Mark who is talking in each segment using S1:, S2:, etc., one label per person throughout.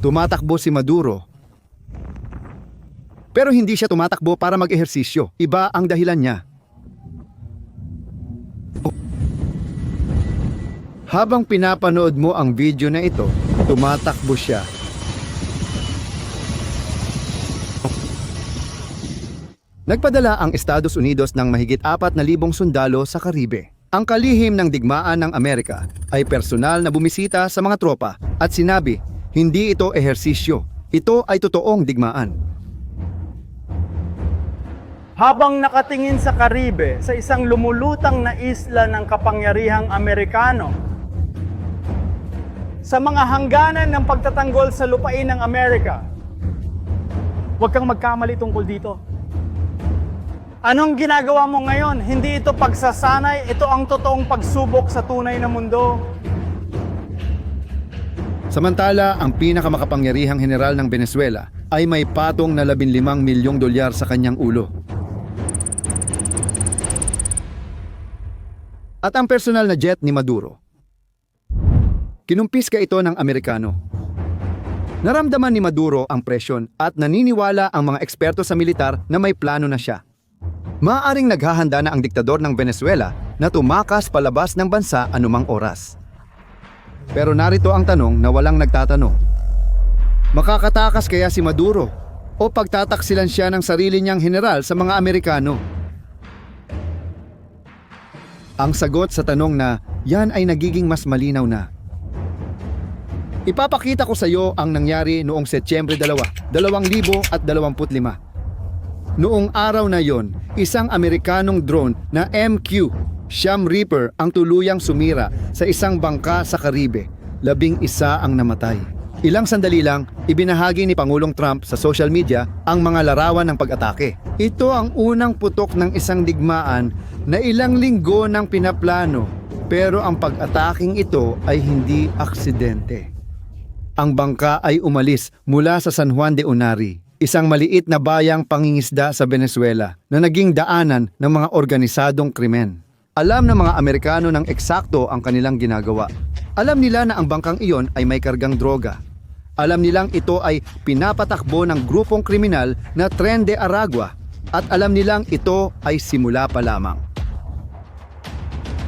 S1: Tumatakbo si Maduro. Pero hindi siya tumatakbo para mag-ehersisyo. Iba ang dahilan niya. Habang pinapanood mo ang video na ito, tumatakbo siya. Nagpadala ang Estados Unidos ng mahigit 4,000 sundalo sa Karibe. Ang kalihim ng digmaan ng Amerika ay personal na bumisita sa mga tropa at sinabi, hindi ito ehersisyo, ito ay totoong digmaan.
S2: Habang nakatingin sa Karibe, sa isang lumulutang na isla ng kapangyarihang Amerikano, sa mga hangganan ng pagtatanggol sa lupain ng Amerika, huwag kang magkamali tungkol dito. Anong ginagawa mo ngayon? Hindi ito pagsasanay, ito ang totoong pagsubok sa tunay na mundo.
S1: Samantala, ang pinakamakapangyarihang general ng Venezuela ay may patong na 15 milyong dolyar sa kanyang ulo. At ang personal na jet ni Maduro. Kinumpiska ito ng Amerikano. Naramdaman ni Maduro ang presyon at naniniwala ang mga eksperto sa militar na may plano na siya. Maaring naghahanda na ang diktador ng Venezuela na tumakas palabas ng bansa anumang oras. Pero narito ang tanong na walang nagtatanong. Makakatakas kaya si Maduro o pagtataksilan siya ng sarili niyang general sa mga Amerikano? Ang sagot sa tanong na yan ay nagiging mas malinaw na. Ipapakita ko sa iyo ang nangyari noong Setyembre 2, 2025. Noong araw na yon, isang Amerikanong drone na MQ Sham Reaper ang tuluyang sumira sa isang bangka sa Karibe. Labing isa ang namatay. Ilang sandali lang, ibinahagi ni Pangulong Trump sa social media ang mga larawan ng pag-atake. Ito ang unang putok ng isang digmaan na ilang linggo nang pinaplano pero ang pag-ataking ito ay hindi aksidente. Ang bangka ay umalis mula sa San Juan de Unari, isang maliit na bayang pangingisda sa Venezuela na naging daanan ng mga organisadong krimen. Alam ng mga Amerikano ng eksakto ang kanilang ginagawa. Alam nila na ang bangkang iyon ay may kargang droga. Alam nilang ito ay pinapatakbo ng grupong kriminal na Tren de Aragua at alam nilang ito ay simula pa lamang.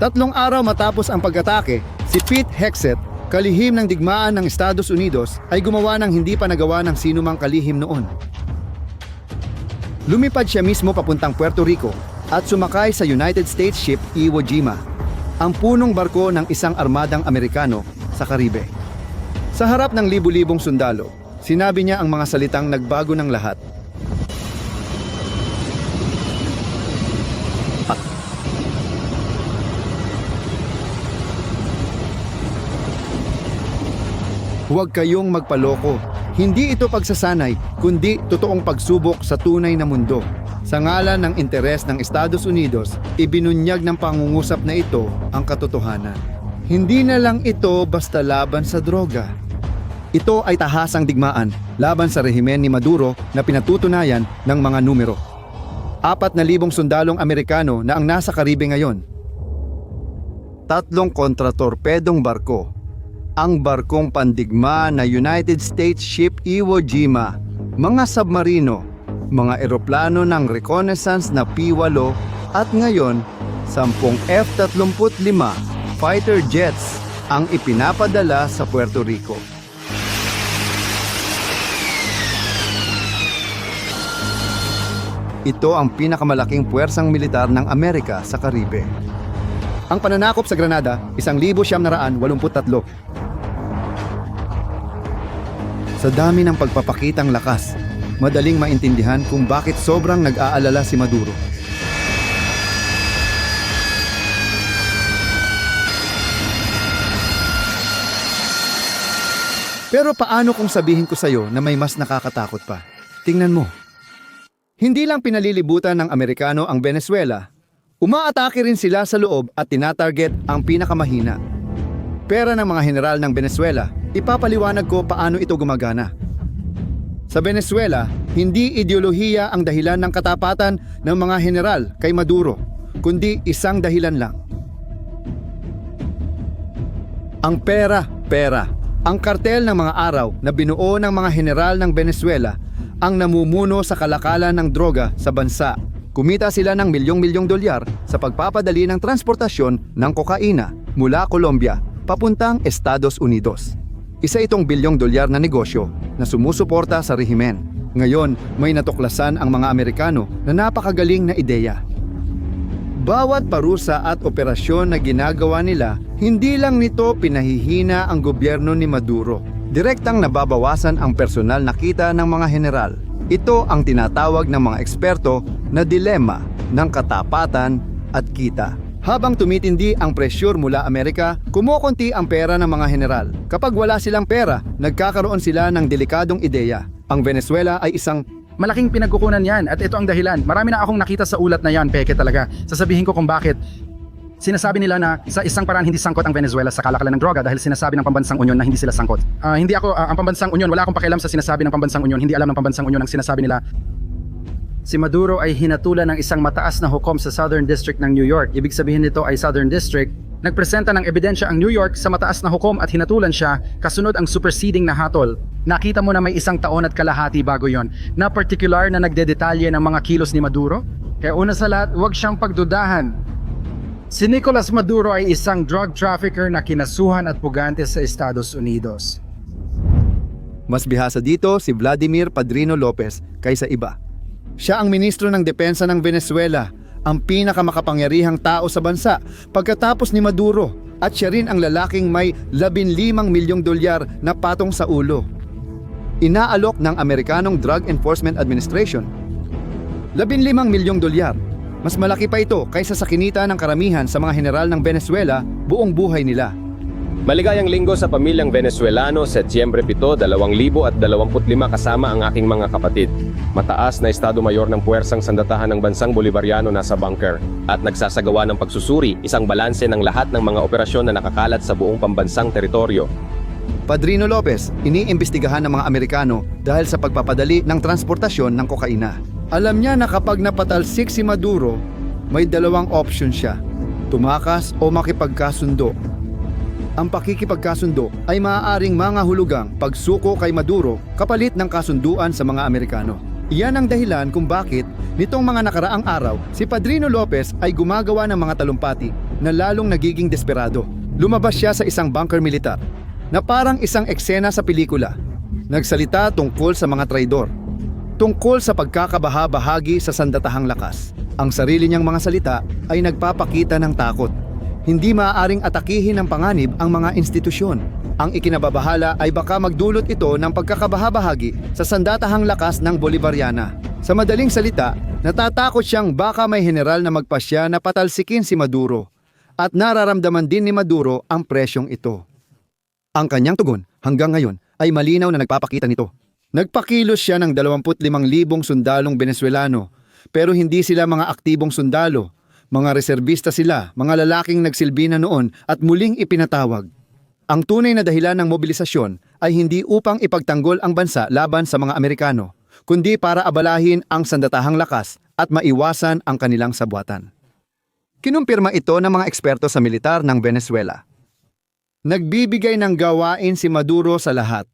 S1: Tatlong araw matapos ang pag-atake, si Pete Hexet, kalihim ng digmaan ng Estados Unidos, ay gumawa ng hindi pa nagawa ng sinumang kalihim noon. Lumipad siya mismo papuntang Puerto Rico at sumakay sa United States ship Iwo Jima, ang punong barko ng isang armadang Amerikano sa Karibe. Sa harap ng libu-libong sundalo, sinabi niya ang mga salitang nagbago ng lahat. Huwag kayong magpaloko. Hindi ito pagsasanay, kundi totoong pagsubok sa tunay na mundo. Sa ngalan ng interes ng Estados Unidos, ibinunyag ng pangungusap na ito ang katotohanan. Hindi na lang ito basta laban sa droga. Ito ay tahasang digmaan laban sa rehimen ni Maduro na pinatutunayan ng mga numero. Apat na libong sundalong Amerikano na ang nasa Karibe ngayon. Tatlong kontratorpedong barko ang barkong pandigma na United States ship Iwo Jima, mga submarino, mga eroplano ng reconnaissance na P-8 at ngayon, 10 F-35 fighter jets ang ipinapadala sa Puerto Rico. Ito ang pinakamalaking puwersang militar ng Amerika sa Karibe. Ang pananakop sa Granada, 1,783 Sa dami ng pagpapakitang lakas, madaling maintindihan kung bakit sobrang nag-aalala si Maduro. Pero paano kung sabihin ko sa'yo na may mas nakakatakot pa? Tingnan mo. Hindi lang pinalilibutan ng Amerikano ang Venezuela, umaatake rin sila sa loob at tinatarget ang pinakamahina. Pera ng mga general ng Venezuela, ipapaliwanag ko paano ito gumagana. Sa Venezuela, hindi ideolohiya ang dahilan ng katapatan ng mga general kay Maduro, kundi isang dahilan lang. Ang pera, pera. Ang kartel ng mga araw na binuo ng mga general ng Venezuela ang namumuno sa kalakalan ng droga sa bansa. Kumita sila ng milyong-milyong dolyar sa pagpapadali ng transportasyon ng kokaina mula Colombia papuntang Estados Unidos. Isa itong bilyong dolyar na negosyo na sumusuporta sa rehimen. Ngayon, may natuklasan ang mga Amerikano na napakagaling na ideya. Bawat parusa at operasyon na ginagawa nila, hindi lang nito pinahihina ang gobyerno ni Maduro. Direktang nababawasan ang personal na kita ng mga general. Ito ang tinatawag ng mga eksperto na dilema ng katapatan at kita. Habang tumitindi ang presyur mula Amerika, kumukonti ang pera ng mga general. Kapag wala silang pera, nagkakaroon sila ng delikadong ideya. Ang Venezuela ay isang
S3: Malaking pinagkukunan yan at ito ang dahilan. Marami na akong nakita sa ulat na yan, peke talaga. Sasabihin ko kung bakit. Sinasabi nila na sa isang paraan hindi sangkot ang Venezuela sa kalakalan ng droga dahil sinasabi ng pambansang unyon na hindi sila sangkot. Ah, hindi ako, ah, ang pambansang unyon, wala akong pakialam sa sinasabi ng pambansang unyon, hindi alam ng pambansang unyon ang sinasabi nila. Si Maduro ay hinatulan ng isang mataas na hukom sa Southern District ng New York. Ibig sabihin nito ay Southern District. Nagpresenta ng ebidensya ang New York sa mataas na hukom at hinatulan siya kasunod ang superseding na hatol. Nakita mo na may isang taon at kalahati bago yon na particular na nagdedetalye ng mga kilos ni Maduro? Kaya una sa lahat, huwag siyang pagdudahan. Si Nicolas Maduro ay isang drug trafficker na kinasuhan at pugante sa Estados Unidos.
S1: Mas bihasa dito si Vladimir Padrino Lopez kaysa iba. Siya ang ministro ng depensa ng Venezuela, ang pinakamakapangyarihang tao sa bansa pagkatapos ni Maduro at siya rin ang lalaking may 15 milyong dolyar na patong sa ulo. Inaalok ng Amerikanong Drug Enforcement Administration 15 milyong dolyar. Mas malaki pa ito kaysa sa kinita ng karamihan sa mga general ng Venezuela buong buhay nila.
S4: Maligayang linggo sa pamilyang Venezuelano, Setyembre 7, 2025 kasama ang aking mga kapatid. Mataas na Estado Mayor ng Puwersang Sandatahan ng Bansang Bolivariano nasa bunker at nagsasagawa ng pagsusuri, isang balanse ng lahat ng mga operasyon na nakakalat sa buong pambansang teritoryo.
S1: Padrino Lopez, iniimbestigahan ng mga Amerikano dahil sa pagpapadali ng transportasyon ng kokaina. Alam niya na kapag napatalsik si Maduro, may dalawang option siya, tumakas o makipagkasundo. Ang pakikipagkasundo ay maaaring mga hulugang pagsuko kay Maduro kapalit ng kasunduan sa mga Amerikano. Iyan ang dahilan kung bakit nitong mga nakaraang araw si Padrino Lopez ay gumagawa ng mga talumpati na lalong nagiging desperado. Lumabas siya sa isang bunker militar na parang isang eksena sa pelikula. Nagsalita tungkol sa mga traidor, tungkol sa pagkakabaha-bahagi sa sandatahang lakas. Ang sarili niyang mga salita ay nagpapakita ng takot. Hindi maaaring atakihin ng panganib ang mga institusyon. Ang ikinababahala ay baka magdulot ito ng pagkakabaha-bahagi sa sandatahang lakas ng Bolivariana. Sa madaling salita, natatakot siyang baka may general na magpasya na patalsikin si Maduro. At nararamdaman din ni Maduro ang presyong ito. Ang kanyang tugon hanggang ngayon ay malinaw na nagpapakita nito. Nagpakilos siya ng 25,000 sundalong Venezuelano pero hindi sila mga aktibong sundalo. Mga reserbista sila, mga lalaking nagsilbi na noon at muling ipinatawag. Ang tunay na dahilan ng mobilisasyon ay hindi upang ipagtanggol ang bansa laban sa mga Amerikano, kundi para abalahin ang sandatahang lakas at maiwasan ang kanilang sabwatan. Kinumpirma ito ng mga eksperto sa militar ng Venezuela. Nagbibigay ng gawain si Maduro sa lahat.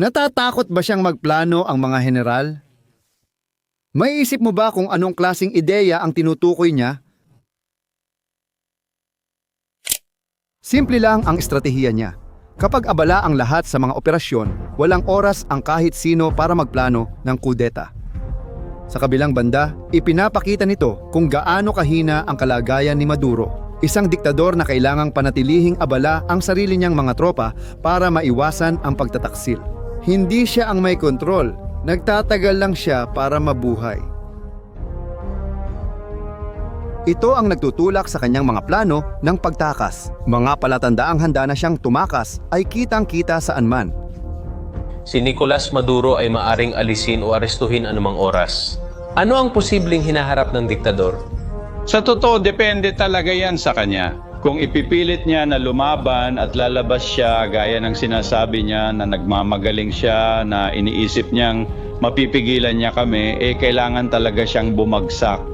S1: Natatakot ba siyang magplano ang mga general? May isip mo ba kung anong klasing ideya ang tinutukoy niya? Simple lang ang estratehiya niya. Kapag abala ang lahat sa mga operasyon, walang oras ang kahit sino para magplano ng kudeta. Sa kabilang banda, ipinapakita nito kung gaano kahina ang kalagayan ni Maduro, isang diktador na kailangang panatilihing abala ang sarili niyang mga tropa para maiwasan ang pagtataksil. Hindi siya ang may kontrol, nagtatagal lang siya para mabuhay. Ito ang nagtutulak sa kanyang mga plano ng pagtakas. Mga palatandaang handa na siyang tumakas ay kitang-kita saan man.
S5: Si Nicolas Maduro ay maaring alisin o arestuhin anumang oras. Ano ang posibleng hinaharap ng diktador?
S6: Sa totoo, depende talaga yan sa kanya. Kung ipipilit niya na lumaban at lalabas siya gaya ng sinasabi niya na nagmamagaling siya, na iniisip niyang mapipigilan niya kami, eh kailangan talaga siyang bumagsak.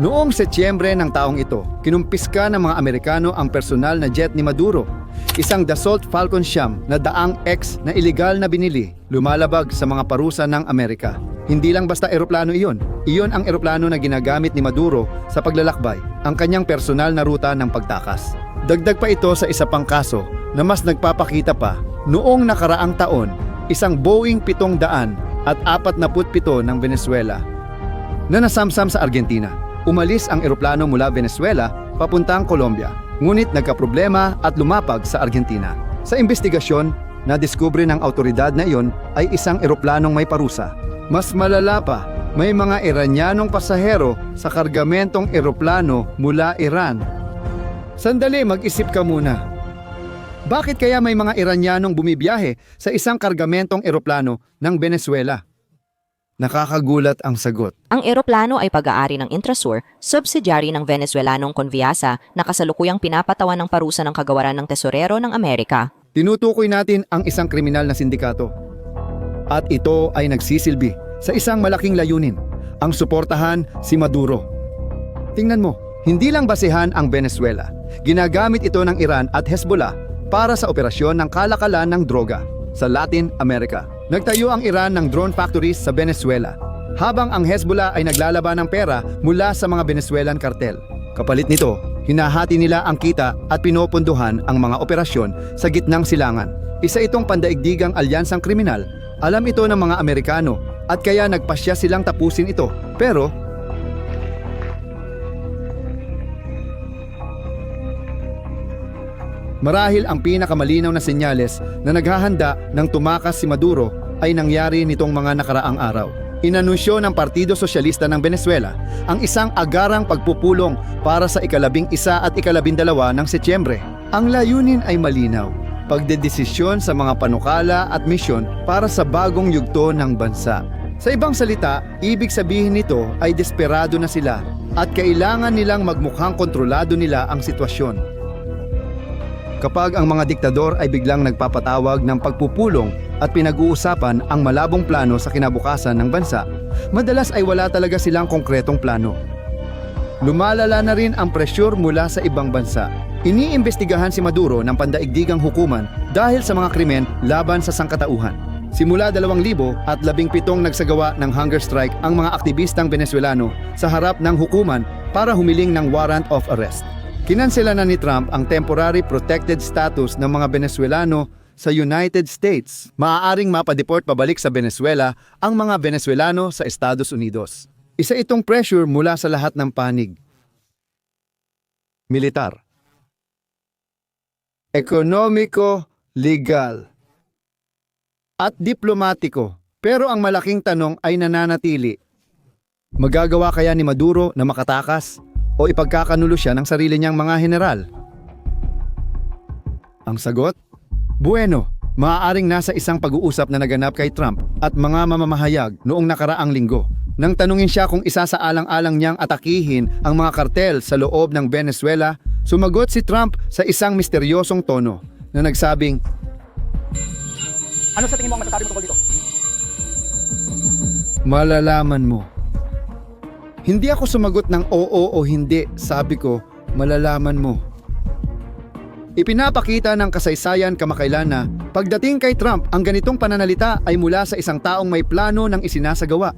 S1: Noong Setyembre ng taong ito, kinumpiska ng mga Amerikano ang personal na jet ni Maduro Isang Dassault Falcon Siyam na daang X na iligal na binili, lumalabag sa mga parusa ng Amerika. Hindi lang basta eroplano iyon. Iyon ang eroplano na ginagamit ni Maduro sa paglalakbay, ang kanyang personal na ruta ng pagtakas. Dagdag pa ito sa isa pang kaso na mas nagpapakita pa noong nakaraang taon, isang Boeing 700 at 47 ng Venezuela na nasamsam sa Argentina. Umalis ang eroplano mula Venezuela papuntang Colombia, ngunit nagkaproblema at lumapag sa Argentina. Sa investigasyon, nadiskubre ng autoridad na iyon ay isang eroplanong may parusa. Mas malala pa, may mga Iranyanong pasahero sa kargamentong eroplano mula Iran. Sandali, mag-isip ka muna. Bakit kaya may mga Iranyanong bumibiyahe sa isang kargamentong eroplano ng Venezuela? Nakakagulat ang sagot.
S7: Ang eroplano ay pag-aari ng Intrasur, subsidiary ng Venezuelanong Conviasa na kasalukuyang pinapatawan ng parusa ng kagawaran ng tesorero ng Amerika.
S1: Tinutukoy natin ang isang kriminal na sindikato. At ito ay nagsisilbi sa isang malaking layunin, ang suportahan si Maduro. Tingnan mo, hindi lang basehan ang Venezuela. Ginagamit ito ng Iran at Hezbollah para sa operasyon ng kalakalan ng droga sa Latin America. Nagtayo ang Iran ng drone factories sa Venezuela, habang ang Hezbollah ay naglalaban ng pera mula sa mga Venezuelan kartel. Kapalit nito, hinahati nila ang kita at pinopondohan ang mga operasyon sa gitnang silangan. Isa itong pandaigdigang alyansang kriminal. Alam ito ng mga Amerikano at kaya nagpasya silang tapusin ito. Pero Marahil ang pinakamalinaw na senyales na naghahanda ng tumakas si Maduro ay nangyari nitong mga nakaraang araw. Inanunsyo ng Partido Sosyalista ng Venezuela ang isang agarang pagpupulong para sa ikalabing isa at ikalabing dalawa ng Setyembre. Ang layunin ay malinaw, pagdedesisyon sa mga panukala at misyon para sa bagong yugto ng bansa. Sa ibang salita, ibig sabihin nito ay desperado na sila at kailangan nilang magmukhang kontrolado nila ang sitwasyon. Kapag ang mga diktador ay biglang nagpapatawag ng pagpupulong at pinag-uusapan ang malabong plano sa kinabukasan ng bansa, madalas ay wala talaga silang konkretong plano. Lumalala na rin ang presyur mula sa ibang bansa. Iniimbestigahan si Maduro ng pandaigdigang hukuman dahil sa mga krimen laban sa sangkatauhan. Simula 2000 at 17 nagsagawa ng hunger strike ang mga aktivistang Venezuelano sa harap ng hukuman para humiling ng warrant of arrest. Kinansela na ni Trump ang temporary protected status ng mga Venezuelano sa United States. Maaaring mapadeport pabalik sa Venezuela ang mga Venezuelano sa Estados Unidos. Isa itong pressure mula sa lahat ng panig. Militar. Ekonomiko, legal. At diplomatiko. Pero ang malaking tanong ay nananatili. Magagawa kaya ni Maduro na makatakas o ipagkakanulo siya ng sarili niyang mga general? Ang sagot? Bueno, maaaring nasa isang pag-uusap na naganap kay Trump at mga mamamahayag noong nakaraang linggo. Nang tanungin siya kung isa sa alang-alang niyang atakihin ang mga kartel sa loob ng Venezuela, sumagot si Trump sa isang misteryosong tono na nagsabing,
S2: Ano sa tingin mo ang masasabi mo tungkol dito?
S1: Malalaman mo. Hindi ako sumagot ng oo o hindi, sabi ko, malalaman mo. Ipinapakita ng kasaysayan kamakailan na pagdating kay Trump, ang ganitong pananalita ay mula sa isang taong may plano ng isinasagawa.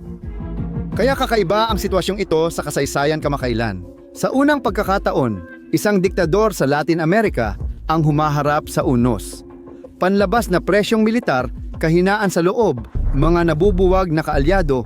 S1: Kaya kakaiba ang sitwasyong ito sa kasaysayan kamakailan. Sa unang pagkakataon, isang diktador sa Latin America ang humaharap sa unos. Panlabas na presyong militar, kahinaan sa loob, mga nabubuwag na kaalyado,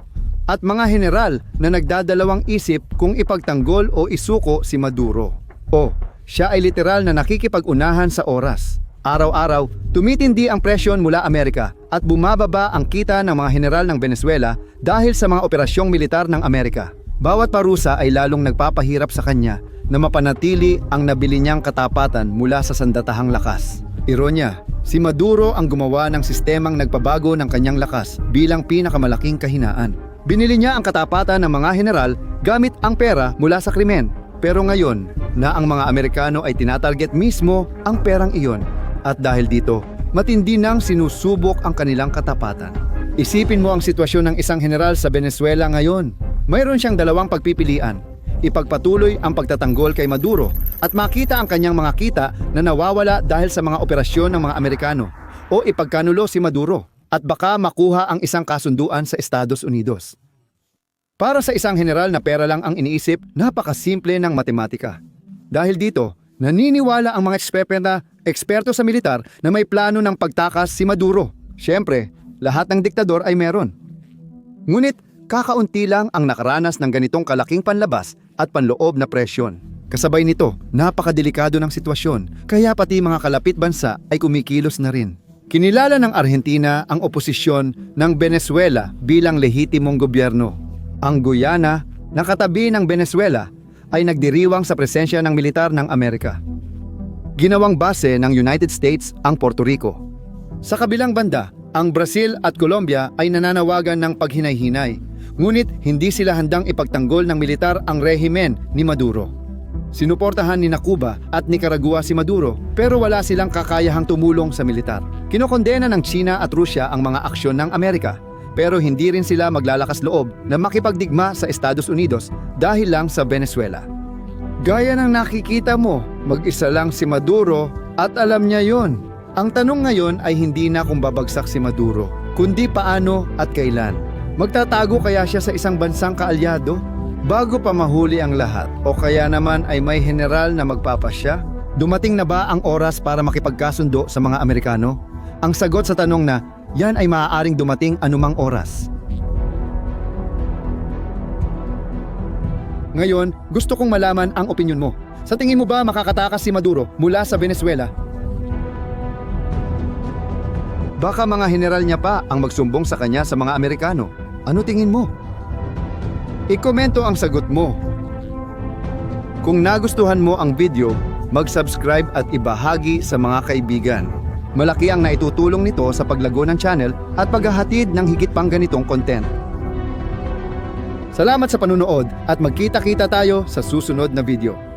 S1: at mga general na nagdadalawang isip kung ipagtanggol o isuko si Maduro. O, siya ay literal na nakikipag-unahan sa oras. Araw-araw, tumitindi ang presyon mula Amerika at bumababa ang kita ng mga general ng Venezuela dahil sa mga operasyong militar ng Amerika. Bawat parusa ay lalong nagpapahirap sa kanya na mapanatili ang nabili niyang katapatan mula sa sandatahang lakas. Ironya, si Maduro ang gumawa ng sistemang nagpabago ng kanyang lakas bilang pinakamalaking kahinaan. Binili niya ang katapatan ng mga general gamit ang pera mula sa krimen. Pero ngayon, na ang mga Amerikano ay tinatarget mismo ang perang iyon. At dahil dito, matindi nang sinusubok ang kanilang katapatan. Isipin mo ang sitwasyon ng isang general sa Venezuela ngayon. Mayroon siyang dalawang pagpipilian. ipagpatuloy ang pagtatanggol kay Maduro at makita ang kanyang mga kita na nawawala dahil sa mga operasyon ng mga Amerikano o ipagkanulo si Maduro at baka makuha ang isang kasunduan sa Estados Unidos. Para sa isang general na pera lang ang iniisip, napakasimple ng matematika. Dahil dito, naniniwala ang mga eksperto na eksperto sa militar na may plano ng pagtakas si Maduro. Siyempre, lahat ng diktador ay meron. Ngunit kakaunti lang ang nakaranas ng ganitong kalaking panlabas at panloob na presyon. Kasabay nito, napakadelikado ng sitwasyon, kaya pati mga kalapit bansa ay kumikilos na rin. Kinilala ng Argentina ang oposisyon ng Venezuela bilang lehitimong gobyerno. Ang Guyana, na katabi ng Venezuela, ay nagdiriwang sa presensya ng militar ng Amerika. Ginawang base ng United States ang Puerto Rico. Sa kabilang banda, ang Brazil at Colombia ay nananawagan ng paghinay-hinay, ngunit hindi sila handang ipagtanggol ng militar ang rehimen ni Maduro. Sinuportahan ni na Cuba at Nicaragua si Maduro pero wala silang kakayahang tumulong sa militar. Kinokondena ng China at Rusya ang mga aksyon ng Amerika pero hindi rin sila maglalakas loob na makipagdigma sa Estados Unidos dahil lang sa Venezuela. Gaya ng nakikita mo, mag-isa lang si Maduro at alam niya yon. Ang tanong ngayon ay hindi na kung babagsak si Maduro, kundi paano at kailan. Magtatago kaya siya sa isang bansang kaalyado? Bago pa mahuli ang lahat o kaya naman ay may general na magpapasya? Dumating na ba ang oras para makipagkasundo sa mga Amerikano? Ang sagot sa tanong na, yan ay maaaring dumating anumang oras. Ngayon, gusto kong malaman ang opinyon mo. Sa tingin mo ba makakatakas si Maduro mula sa Venezuela? Baka mga general niya pa ang magsumbong sa kanya sa mga Amerikano. Ano tingin mo? Ikomento ang sagot mo. Kung nagustuhan mo ang video, mag-subscribe at ibahagi sa mga kaibigan. Malaki ang naitutulong nito sa paglago ng channel at paghahatid ng higit pang ganitong content. Salamat sa panunood at magkita-kita tayo sa susunod na video.